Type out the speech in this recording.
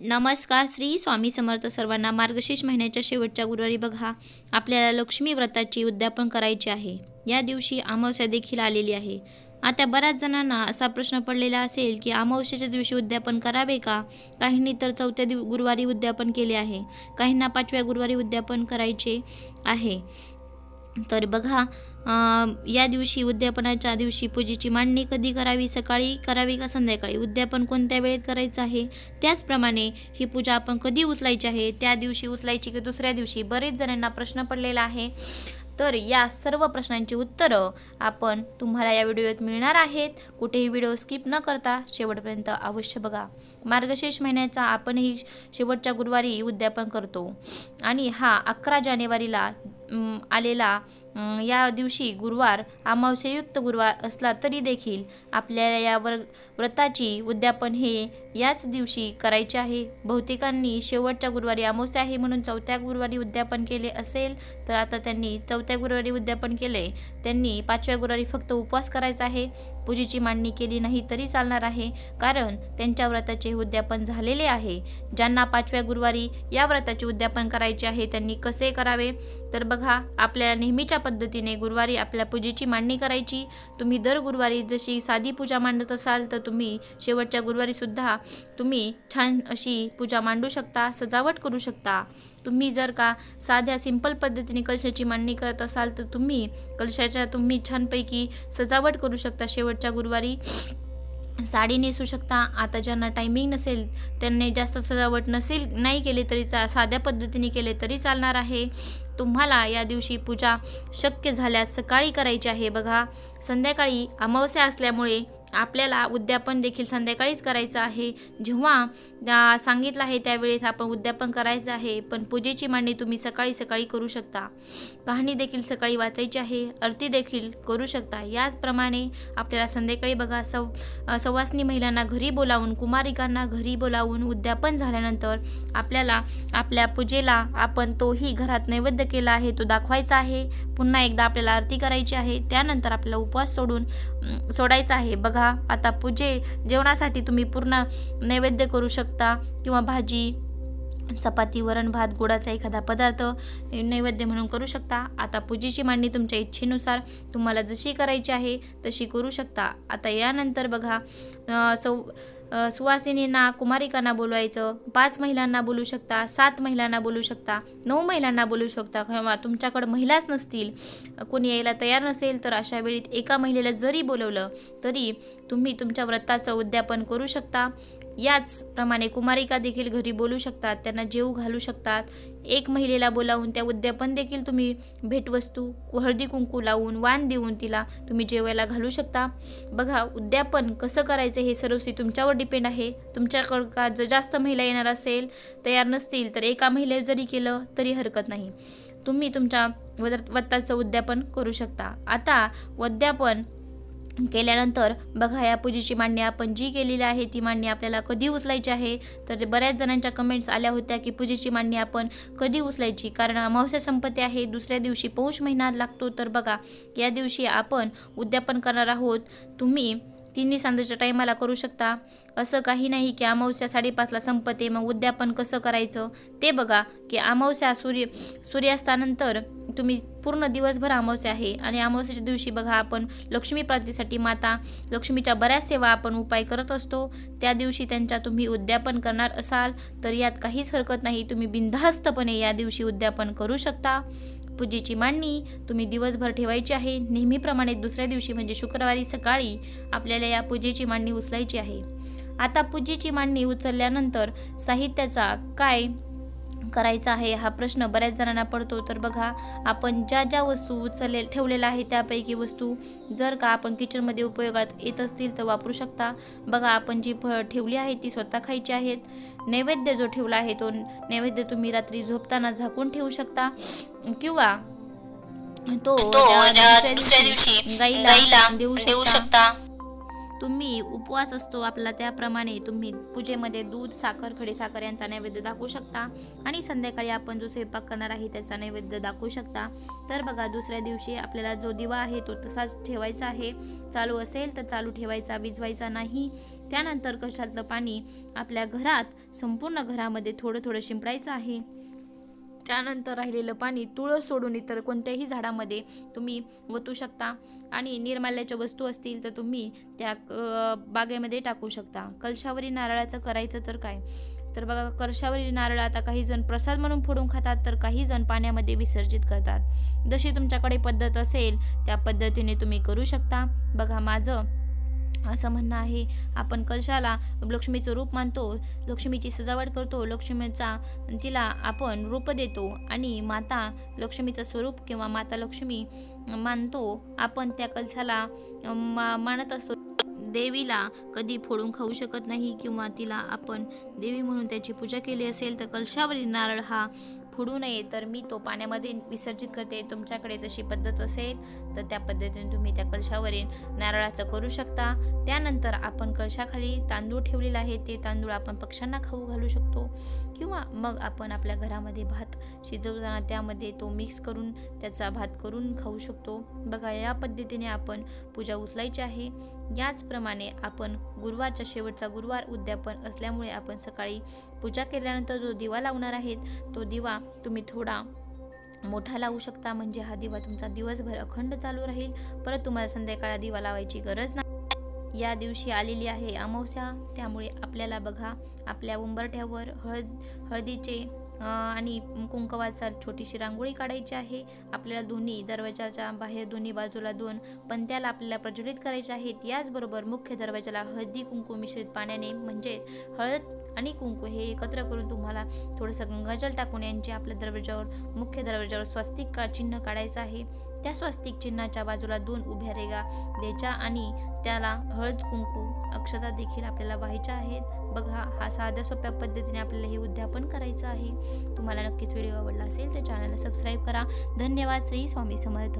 नमस्कार श्री स्वामी समर्थ सर्वांना मार्गशीर्ष महिन्याच्या शेवटच्या गुरुवारी बघा. आपल्याला लक्ष्मी व्रताची उद्यापन करायची आहे. या दिवशी अमावस्या देखील आलेली आहे. आता बऱ्याच जणांना असा प्रश्न पडलेला असेल की अमावस्याच्या दिवशी उद्यापन करावे का? काहींनी तर चौथ्या दिव गुरुवारी उद्यापन केले आहे. काहींना पाचव्या गुरुवारी उद्यापन करायचे आहे. तर बघा या दिवशी उद्यापनाच्या दिवशी पूजेची मांडणी कधी करावी? सकाळी करावी का संध्याकाळी? उद्यापन कोणत्या वेळेत करायचं आहे? त्याचप्रमाणे ही पूजा आपण कधी उचलायची आहे? त्या दिवशी उचलायची की दुसऱ्या दिवशी? बरेच जणांना प्रश्न पडलेला आहे. तर या सर्व प्रश्नांची उत्तरं आपण तुम्हाला या व्हिडिओत मिळणार आहेत. कुठेही व्हिडिओ स्किप न करता शेवटपर्यंत अवश्य बघा. मार्गशीर्ष महिन्याचा आपणही शेवटच्या गुरुवारी उद्यापन करतो. आणि हा अकरा जानेवारीला आलेला या दिवशी गुरुवार अमावस्यायुक्त गुरुवार असला तरी देखील आपल्याला या वर व्रताची उद्यापन हे याच दिवशी करायचे आहे. बहुतेकांनी शेवटच्या गुरुवारी अमावस्या आहे म्हणून चौथ्या गुरुवारी उद्यापन केले असेल तर आता त्यांनी चौथ्या गुरुवारी उद्यापन केले. त्यांनी पाचव्या गुरुवारी फक्त उपवास करायचा आहे. पूजेची मांडणी केली नाही तरी चालणार आहे. कारण त्यांच्या व्रताचे उद्यापन झालेले आहे. ज्यांना पाचव्या गुरुवारी या व्रताचे उद्यापन करायचे आहे त्यांनी कसे करावे? तर बघा आपल्याला नेहमीच्या पद्धतीने गुरुवारी आपल्या पूजेची मांडणी करायची. तुम्ही दर गुरुवारी जशी साधी पूजा मांडत असाल तर तुम्ही शेवटच्या गुरुवारीसुद्धा तुम्ही छान अशी पूजा मांडू शकता सजावट करू शकता. तुम्ही जर का साध्या सिंपल पद्धतीने कलशाची मांडणी करत असाल तर तुम्ही कलशाच्या तुम्ही छानपैकी सजावट करू शकता शेवटच्या गुरुवारी. साडी नेसू शकता. आता ज्यांना टायमिंग नसेल त्यांनी जास्त सजावट नसेल नाही केली तरी चा साध्या पद्धतीने केले तरी चालणार आहे. तुम्हाला या दिवशी पूजा शक्य झाल्यास सकाळी करायची आहे. बघा संध्याकाळी अमावस्या असल्यामुळे आपल्याला उद्यापन देखील संध्याकाळीच करायचं आहे. जेव्हा सांगितलं आहे त्यावेळेस आपण उद्यापन करायचं आहे पण पूजेची मांडणी तुम्ही सकाळी सकाळी करू शकता. कहाणी देखील सकाळी वाचायची आहे आरती देखील करू शकता. याचप्रमाणे आपल्याला संध्याकाळी बघा सव सवासनी महिलांना घरी बोलावून कुमारिकांना घरी बोलावून उद्यापन झाल्यानंतर आपल्याला आपल्या पूजेला आपण तोही घरात नैवेद्य केला आहे तो दाखवायचा आहे. पुन्हा एकदा आपल्याला आरती करायची आहे. त्यानंतर आपल्याला उपवास सोडून सोडायचा आहे. बघा आता पूजे जेवणासाठी तुम्ही पूर्ण नैवेद्य करू शकता किंवा भाजी चपाती वरण भात गोडाचा एखादा पदार्थ नैवेद्य म्हणून करू शकता. आता पूजेची मांडणी तुमच्या इच्छेनुसार तुम्हाला जशी करायची आहे तशी करू शकता. आता यानंतर बघा सौ सुवासिनींना कुमारिकांना बोलवायचं. पाच महिलांना बोलू शकता सात महिलांना बोलू शकता नऊ महिलांना बोलू शकता किंवा तुमच्याकडं महिलाच नसतील कोणी यायला तयार नसेल तर अशा वेळीत एका महिलेला जरी बोलवलं तरी तुम्ही तुमच्या व्रताचं उद्यापन करू शकता. याचप्रमाणे कुमारिका देखील घरी बोलू शकतात त्यांना जेऊ घालू शकतात. एक महिलेला बोलावून त्या उद्यापन देखील तुम्ही भेटवस्तू हळदी कुंकू लावून वाण देऊन तिला तुम्ही जेवायला घालू शकता. बघा उद्यापन कसं करायचं हे सर्वस्वी तुमच्यावर डिपेंड आहे. तुमच्याकडं का जर जास्त महिला येणार असेल तयार नसतील तर एका महिला जरी केलं तरी हरकत नाही. तुम्ही तुमच्या वत्ताचं उद्यापन करू शकता. आता उद्यापन केल्यानंतर बघा या पूजेची मांडणी आपण जी केलेली आहे ती मांडणी आपल्याला कधी उचलायची आहे? तर बऱ्याच जणांच्या कमेंट्स आल्या होत्या की पूजेची मांडणी आपण कधी उचलायची? कारण अमावस्या संपत्ती आहे दुसऱ्या दिवशी पौष महिना लागतो. तर बघा या दिवशी आपण उद्यापन करणार आहोत. तुम्ही तिन्ही सांजेच्या टायमाला करू शकता. असं काही नाही की अमावस्या साडेपाचला संपते मग उद्यापन कसं करायचं? ते बघा की अमावस्या सूर्य सूर्यास्तानंतर तुम्ही पूर्ण दिवसभर अमावस्या आहे. आणि अमावस्याच्या दिवशी बघा आपण लक्ष्मी प्राप्तीसाठी माता लक्ष्मीच्या बऱ्याच सेवा आपण उपाय करत असतो. त्या दिवशी त्यांच्या तुम्ही उद्यापन करणार असाल तर यात काहीच हरकत नाही. तुम्ही बिनधास्तपणे या दिवशी उद्यापन करू शकता. पूजेची मांडणी तुम्ही दिवसभर ठेवायची आहे. नेहमीप्रमाणे दुसऱ्या दिवशी म्हणजे शुक्रवारी सकाळी आपल्याला या पूजेची मांडणी उचलायची आहे. आता पूजेची मांडणी उचलल्यानंतर साहित्याचा काय करायचा आहे? हा प्रश्न बऱ्याच जणांना पडतो. तर बघा आपण ज्या ज्या वस्तू उचलले ठेवलेल्या आहे त्यापैकी वस्तू जर का आपण किचनमध्ये उपयोगात येत असतील तर वापरू शकता. बघा आपण जी फळं ठेवली आहे ती स्वतः खायची आहेत. नैवेद्य जो ठेवला आहे तो नैवेद्य तुम्ही रात्री झोपताना झाकून ठेवू शकता. किंवा तो दुसऱ्या दिवशी गाईला देऊ शकता. तुम्ही उपवास असतो आपला त्याप्रमाणे तुम्ही पूजेमध्ये दूध साखर खडीसाखर यांचा नैवेद्य दाखवू शकता. आणि संध्याकाळी आपण जो स्वयंपाक करणार आहे त्याचा नैवेद्य दाखवू शकता. तर बघा दुसऱ्या दिवशी आपल्याला जो दिवा आहे तो तसाच ठेवायचा आहे. चालू असेल तर चालू ठेवायचा विजवायचा नाही. त्यानंतर कशातलं पाणी आपल्या घरात संपूर्ण घरामध्ये थोडं थोडं शिंपडायचं आहे. त्यानंतर राहिलेलं पाणी तुळस सोडून इतर कोणत्याही झाडामध्ये तुम्ही ओतू शकता. आणि निर्माल्याच्या वस्तू असतील तर तुम्ही त्या बागेमध्ये टाकू शकता. कलशावरी नारळाचं करायचं तर काय? तर बघा कलशावरील नारळ आता काही जण प्रसाद म्हणून फोडून खातात तर काही जण पाण्यामध्ये विसर्जित करतात. जशी तुमच्याकडे पद्धत असेल त्या पद्धतीने तुम्ही करू शकता. बघा माझं असं म्हणणं आहे. आपण कलशाला लक्ष्मीचं रूप मानतो लक्ष्मीची सजावट करतो लक्ष्मीचा तिला आपण रूप देतो आणि माता लक्ष्मीचं स्वरूप किंवा माता लक्ष्मी मानतो. आपण त्या कलशाला मा मानत असतो. देवीला कधी फोडून खाऊ शकत नाही किंवा तिला आपण देवी म्हणून त्याची पूजा केली असेल तर कलशावरील नारळ हा खुडू नये तर मी तो पाण्यामध्ये विसर्जित करते. तुमच्याकडे जशी पद्धत असेल तर त्या पद्धतीने तुम्ही त्या कळशावरील नारळाचं करू शकता. त्यानंतर आपण कळशाखाली तांदूळ ठेवलेला आहे. ते तांदूळ आपण पक्ष्यांना खाऊ घालू शकतो. किंवा मग आपण आपल्या घरामध्ये भात शिजवताना त्यामध्ये तो मिक्स करून त्याचा भात करून खाऊ शकतो. बघा या पद्धतीने आपण पूजा उचलायची आहे. याचप्रमाणे आपण गुरुवारच्या शेवटचा गुरुवार उद्यापन असल्यामुळे आपण सकाळी पूजा केल्यानंतर जो दिवा लावणार आहेत तो दिवा तुम्ही थोडा मोठा लावू शकता. म्हणजे हा दिवा तुमचा दिवसभर अखंड चालू राहील. परत तुम्हाला संध्याकाळी दिवा लावायची गरज नाही. या दिवशी आलेली आहे अमावस्या. त्यामुळे आपल्याला बघा आपल्या उंबरठ्यावर हळद हळदीचे आणि कुंकवाचा छोटीशी रांगोळी काढायची आहे. आपल्याला दोन्ही दरवाजाच्या बाहेर दोन्ही बाजूला दोन पंत्याला आपल्याला प्रज्वलित करायचे आहेत. याचबरोबर मुख्य दरवाजाला हळदी कुंकू मिश्रित पाण्याने म्हणजे हळद आणि कुंकू हे एकत्र करून तुम्हाला थोडंसं गंगाजल टाकून यांचे आपल्या दरवाजावर मुख्य दरवाजावर स्वस्तिक का चिन्ह काढायचं आहे. त्या स्वस्तिक चिन्हाच्या बाजूला दोन उभ्या रेगा द्यायच्या आणि त्याला हळद कुंकू अक्षता देखील आपल्याला व्हायच्या आहेत. बघा हा साध्या सोप्या पद्धतीने आपल्याला हे उद्यापन करायचं आहे. तुम्हाला नक्कीच व्हिडिओ आवडला असेल तर चॅनलला सबस्क्राईब करा. धन्यवाद श्री स्वामी समर्थ.